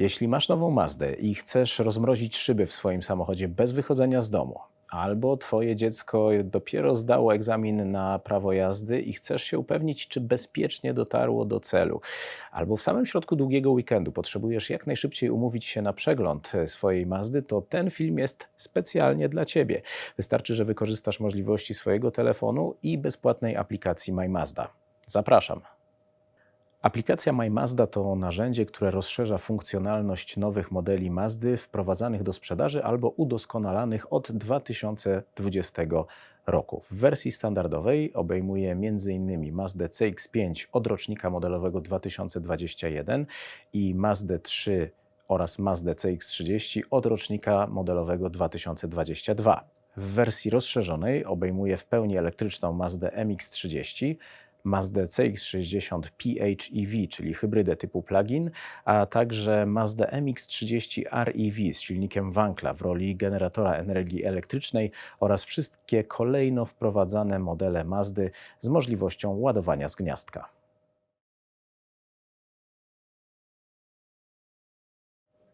Jeśli masz nową Mazdę i chcesz rozmrozić szyby w swoim samochodzie bez wychodzenia z domu, albo twoje dziecko dopiero zdało egzamin na prawo jazdy i chcesz się upewnić, czy bezpiecznie dotarło do celu, albo w samym środku długiego weekendu potrzebujesz jak najszybciej umówić się na przegląd swojej Mazdy, to ten film jest specjalnie dla ciebie. Wystarczy, że wykorzystasz możliwości swojego telefonu i bezpłatnej aplikacji My Mazda. Zapraszam. Aplikacja My Mazda to narzędzie, które rozszerza funkcjonalność nowych modeli Mazdy wprowadzanych do sprzedaży albo udoskonalanych od 2020 roku. W wersji standardowej obejmuje m.in. Mazdę CX-5 od rocznika modelowego 2021 i Mazdę 3 oraz Mazdę CX-30 od rocznika modelowego 2022. W wersji rozszerzonej obejmuje w pełni elektryczną Mazdę MX-30, Mazdę CX-60 PHEV, czyli hybrydę typu plug-in, a także Mazdę MX-30 REV z silnikiem Wankla w roli generatora energii elektrycznej oraz wszystkie kolejno wprowadzane modele Mazdy z możliwością ładowania z gniazdka.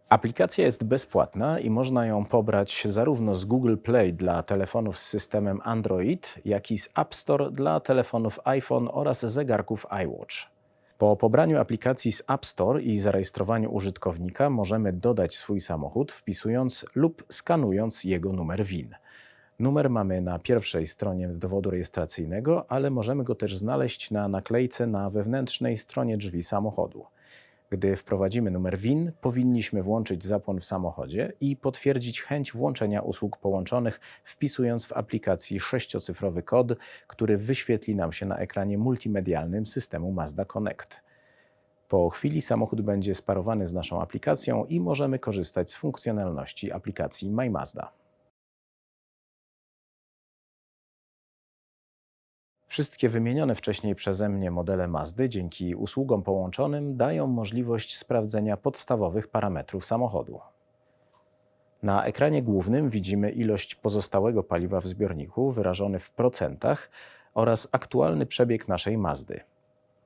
Aplikacja jest bezpłatna i można ją pobrać zarówno z Google Play dla telefonów z systemem Android, jak i z App Store dla telefonów iPhone oraz zegarków iWatch. Po pobraniu aplikacji z App Store i zarejestrowaniu użytkownika możemy dodać swój samochód, wpisując lub skanując jego numer WIN. Numer mamy na pierwszej stronie dowodu rejestracyjnego, ale możemy go też znaleźć na naklejce na wewnętrznej stronie drzwi samochodu. Gdy wprowadzimy numer WIN, powinniśmy włączyć zapłon w samochodzie i potwierdzić chęć włączenia usług połączonych, wpisując w aplikacji sześciocyfrowy kod, który wyświetli nam się na ekranie multimedialnym systemu Mazda Connect. Po chwili samochód będzie sparowany z naszą aplikacją i możemy korzystać z funkcjonalności aplikacji My Wszystkie wymienione wcześniej przeze mnie modele Mazdy dzięki usługom połączonym dają możliwość sprawdzenia podstawowych parametrów samochodu. Na ekranie głównym widzimy ilość pozostałego paliwa w zbiorniku wyrażony w procentach oraz aktualny przebieg naszej Mazdy.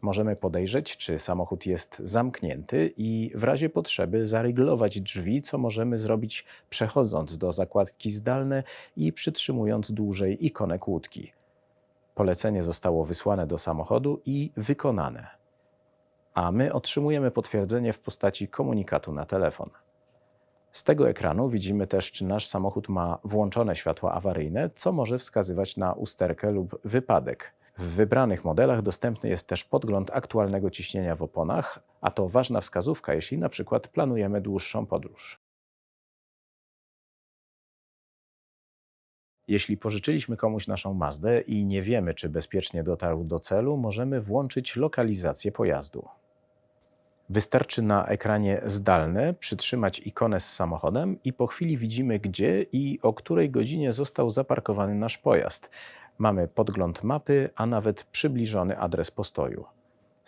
Możemy podejrzeć, czy samochód jest zamknięty i w razie potrzeby zaryglować drzwi, co możemy zrobić przechodząc do zakładki zdalne i przytrzymując dłużej ikonę kłódki. Polecenie zostało wysłane do samochodu i wykonane. A my otrzymujemy potwierdzenie w postaci komunikatu na telefon. Z tego ekranu widzimy też, czy nasz samochód ma włączone światła awaryjne, co może wskazywać na usterkę lub wypadek. W wybranych modelach dostępny jest też podgląd aktualnego ciśnienia w oponach, a to ważna wskazówka, jeśli na przykład planujemy dłuższą podróż. Jeśli pożyczyliśmy komuś naszą Mazdę i nie wiemy, czy bezpiecznie dotarł do celu, możemy włączyć lokalizację pojazdu. Wystarczy na ekranie zdalne przytrzymać ikonę z samochodem i po chwili widzimy, gdzie i o której godzinie został zaparkowany nasz pojazd. Mamy podgląd mapy, a nawet przybliżony adres postoju.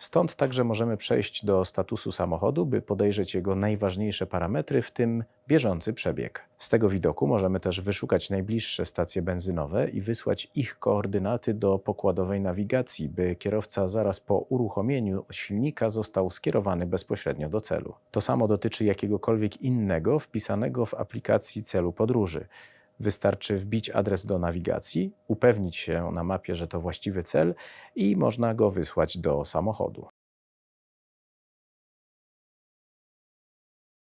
Stąd także możemy przejść do statusu samochodu, by podejrzeć jego najważniejsze parametry, w tym bieżący przebieg. Z tego widoku możemy też wyszukać najbliższe stacje benzynowe i wysłać ich koordynaty do pokładowej nawigacji, by kierowca zaraz po uruchomieniu silnika został skierowany bezpośrednio do celu. To samo dotyczy jakiegokolwiek innego wpisanego w aplikacji celu podróży. Wystarczy wbić adres do nawigacji, upewnić się na mapie, że to właściwy cel i można go wysłać do samochodu.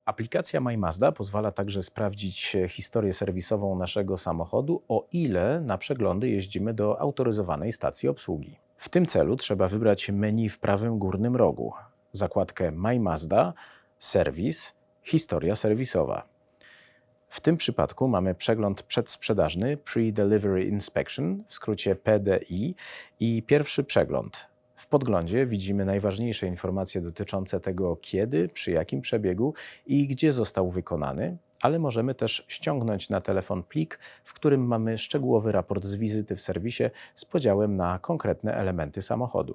Aplikacja My Mazda pozwala także sprawdzić historię serwisową naszego samochodu, o ile na przeglądy jeździmy do autoryzowanej stacji obsługi. W tym celu trzeba wybrać menu w prawym górnym rogu, zakładkę My Mazda, serwis, historia serwisowa. W tym przypadku mamy przegląd przedsprzedażny Pre-Delivery Inspection, w skrócie PDI, i pierwszy przegląd. W podglądzie widzimy najważniejsze informacje dotyczące tego, kiedy, przy jakim przebiegu i gdzie został wykonany, ale możemy też ściągnąć na telefon plik, w którym mamy szczegółowy raport z wizyty w serwisie z podziałem na konkretne elementy samochodu.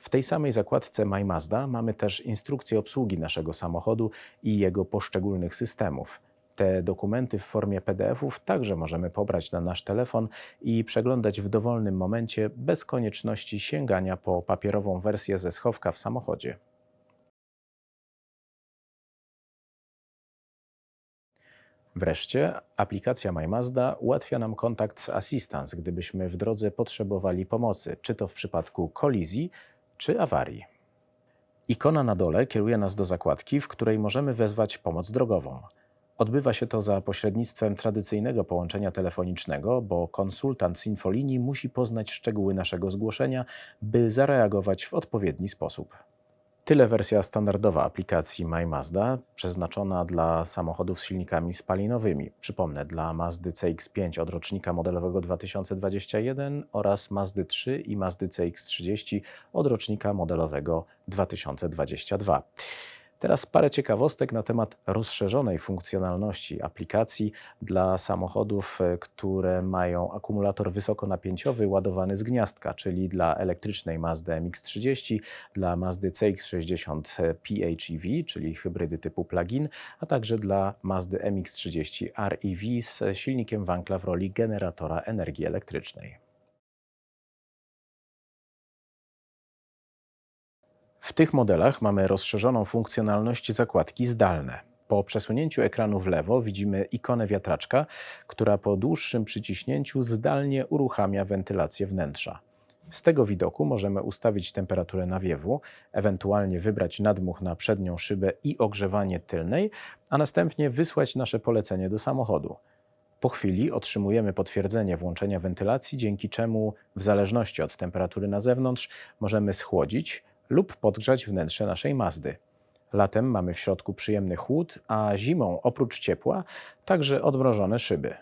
W tej samej zakładce My Mazda mamy też instrukcję obsługi naszego samochodu i jego poszczególnych systemów. Te dokumenty w formie PDF-ów także możemy pobrać na nasz telefon i przeglądać w dowolnym momencie bez konieczności sięgania po papierową wersję ze schowka w samochodzie. Wreszcie aplikacja MyMazda ułatwia nam kontakt z Assistance, gdybyśmy w drodze potrzebowali pomocy, czy to w przypadku kolizji, czy awarii. Ikona na dole kieruje nas do zakładki, w której możemy wezwać pomoc drogową. Odbywa się to za pośrednictwem tradycyjnego połączenia telefonicznego, bo konsultant z infolinii musi poznać szczegóły naszego zgłoszenia, by zareagować w odpowiedni sposób. Tyle wersja standardowa aplikacji My Mazda, przeznaczona dla samochodów z silnikami spalinowymi. Przypomnę, dla Mazdy CX-5 od rocznika modelowego 2021 oraz Mazdy 3 i Mazdy CX-30 od rocznika modelowego 2022. Teraz parę ciekawostek na temat rozszerzonej funkcjonalności aplikacji dla samochodów, e, które mają akumulator wysokonapięciowy ładowany z gniazdka, czyli dla elektrycznej Mazdy MX-30, dla Mazdy CX-60 PHEV, czyli hybrydy typu plug-in, a także dla Mazdy MX-30 REV z silnikiem Wankla w roli generatora energii elektrycznej. W tych modelach mamy rozszerzoną funkcjonalność zakładki zdalne. Po przesunięciu ekranu w lewo widzimy ikonę wiatraczka, która po dłuższym przyciśnięciu zdalnie uruchamia wentylację wnętrza. Z tego widoku możemy ustawić temperaturę nawiewu, ewentualnie wybrać nadmuch na przednią szybę i ogrzewanie tylnej, a następnie wysłać nasze polecenie do samochodu. Po chwili otrzymujemy potwierdzenie włączenia wentylacji, dzięki czemu, w zależności od temperatury na zewnątrz, możemy schłodzić lub podgrzać wnętrze naszej Mazdy. Latem mamy w środku przyjemny chłód, a zimą oprócz ciepła także odmrożone szyby.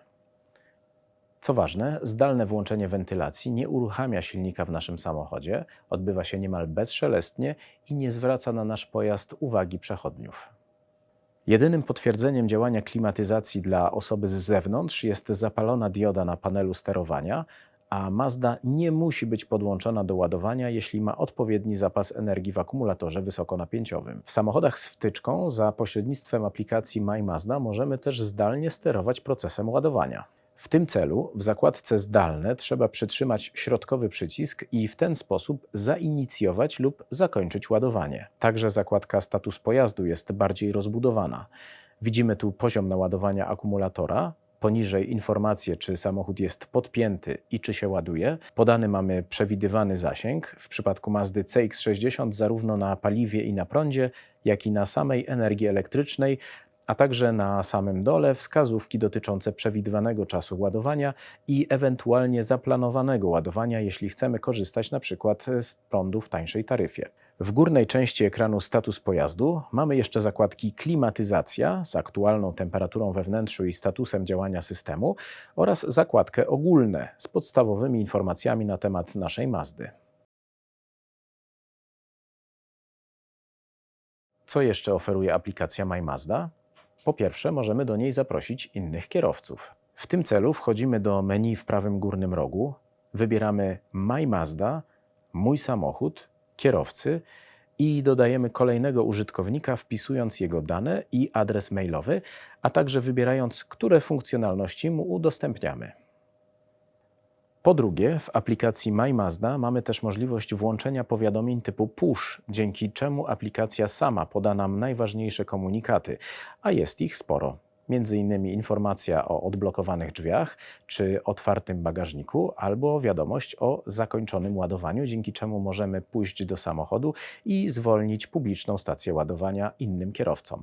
Co ważne, zdalne włączenie wentylacji nie uruchamia silnika w naszym samochodzie, odbywa się niemal bezszelestnie i nie zwraca na nasz pojazd uwagi przechodniów. Jedynym potwierdzeniem działania klimatyzacji dla osoby z zewnątrz jest zapalona dioda na panelu sterowania, a Mazda nie musi być podłączona do ładowania, jeśli ma odpowiedni zapas energii w akumulatorze wysokonapięciowym. W samochodach z wtyczką za pośrednictwem aplikacji My Mazda możemy też zdalnie sterować procesem ładowania. W tym celu w zakładce zdalne trzeba przytrzymać środkowy przycisk i w ten sposób zainicjować lub zakończyć ładowanie. Także zakładka status pojazdu jest bardziej rozbudowana. Widzimy tu poziom naładowania akumulatora, poniżej informacje, czy samochód jest podpięty i czy się ładuje. Podany mamy przewidywany zasięg. W przypadku Mazdy CX-60 zarówno na paliwie i na prądzie, jak i na samej energii elektrycznej, a także na samym dole wskazówki dotyczące przewidywanego czasu ładowania i ewentualnie zaplanowanego ładowania, jeśli chcemy korzystać na przykład z prądu w tańszej taryfie. W górnej części ekranu status pojazdu mamy jeszcze zakładki klimatyzacja z aktualną temperaturą we wnętrzu i statusem działania systemu oraz zakładkę ogólne z podstawowymi informacjami na temat naszej Mazdy. Co jeszcze oferuje aplikacja My Mazda? Po pierwsze, możemy do niej zaprosić innych kierowców. W tym celu wchodzimy do menu w prawym górnym rogu, wybieramy My Mazda, Mój samochód kierowcy i dodajemy kolejnego użytkownika, wpisując jego dane i adres mailowy, a także wybierając, które funkcjonalności mu udostępniamy. Po drugie, w aplikacji My Mazda mamy też możliwość włączenia powiadomień typu push, dzięki czemu aplikacja sama poda nam najważniejsze komunikaty, a jest ich sporo między innymi informacja o odblokowanych drzwiach czy otwartym bagażniku, albo wiadomość o zakończonym ładowaniu, dzięki czemu możemy pójść do samochodu i zwolnić publiczną stację ładowania innym kierowcom.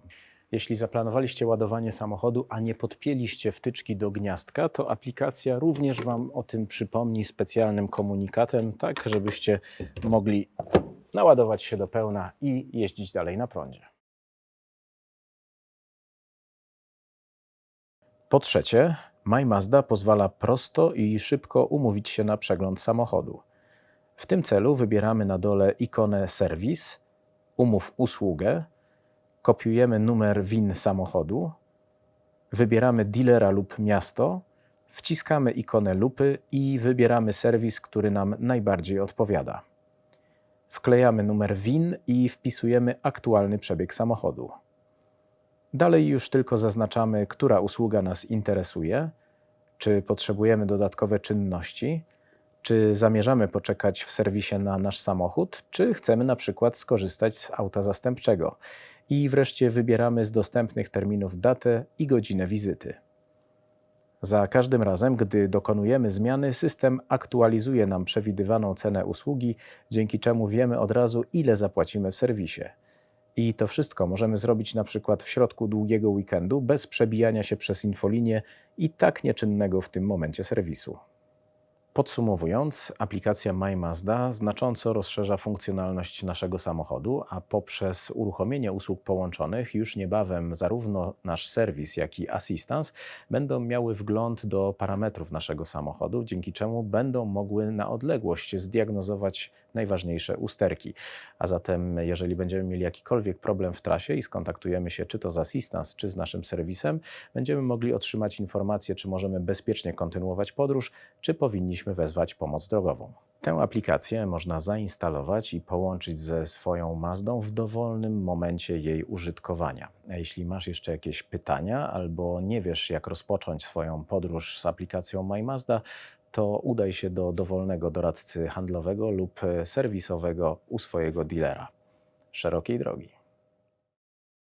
Jeśli zaplanowaliście ładowanie samochodu, a nie podpięliście wtyczki do gniazdka, to aplikacja również Wam o tym przypomni specjalnym komunikatem, tak żebyście mogli naładować się do pełna i jeździć dalej na prądzie. Po trzecie, My Mazda pozwala prosto i szybko umówić się na przegląd samochodu. W tym celu wybieramy na dole ikonę Serwis, Umów usługę, kopiujemy numer WIN samochodu, wybieramy dealera lub miasto, wciskamy ikonę lupy i wybieramy serwis, który nam najbardziej odpowiada. Wklejamy numer WIN i wpisujemy aktualny przebieg samochodu. Dalej już tylko zaznaczamy, która usługa nas interesuje, czy potrzebujemy dodatkowe czynności, Czy zamierzamy poczekać w serwisie na nasz samochód, czy chcemy na przykład skorzystać z auta zastępczego? I wreszcie wybieramy z dostępnych terminów datę i godzinę wizyty. Za każdym razem, gdy dokonujemy zmiany, system aktualizuje nam przewidywaną cenę usługi, dzięki czemu wiemy od razu, ile zapłacimy w serwisie. I to wszystko możemy zrobić na przykład w środku długiego weekendu, bez przebijania się przez infolinię i tak nieczynnego w tym momencie serwisu. Podsumowując, aplikacja My Mazda znacząco rozszerza funkcjonalność naszego samochodu, a poprzez uruchomienie usług połączonych już niebawem zarówno nasz serwis, jak i assistance będą miały wgląd do parametrów naszego samochodu, dzięki czemu będą mogły na odległość zdiagnozować najważniejsze usterki. A zatem, jeżeli będziemy mieli jakikolwiek problem w trasie i skontaktujemy się czy to z assistance, czy z naszym serwisem, będziemy mogli otrzymać informację, czy możemy bezpiecznie kontynuować podróż, czy powinniśmy wezwać pomoc drogową. Tę aplikację można zainstalować i połączyć ze swoją Mazdą w dowolnym momencie jej użytkowania. A jeśli masz jeszcze jakieś pytania albo nie wiesz, jak rozpocząć swoją podróż z aplikacją My Mazda, to udaj się do dowolnego doradcy handlowego lub serwisowego u swojego dealera. Szerokiej drogi.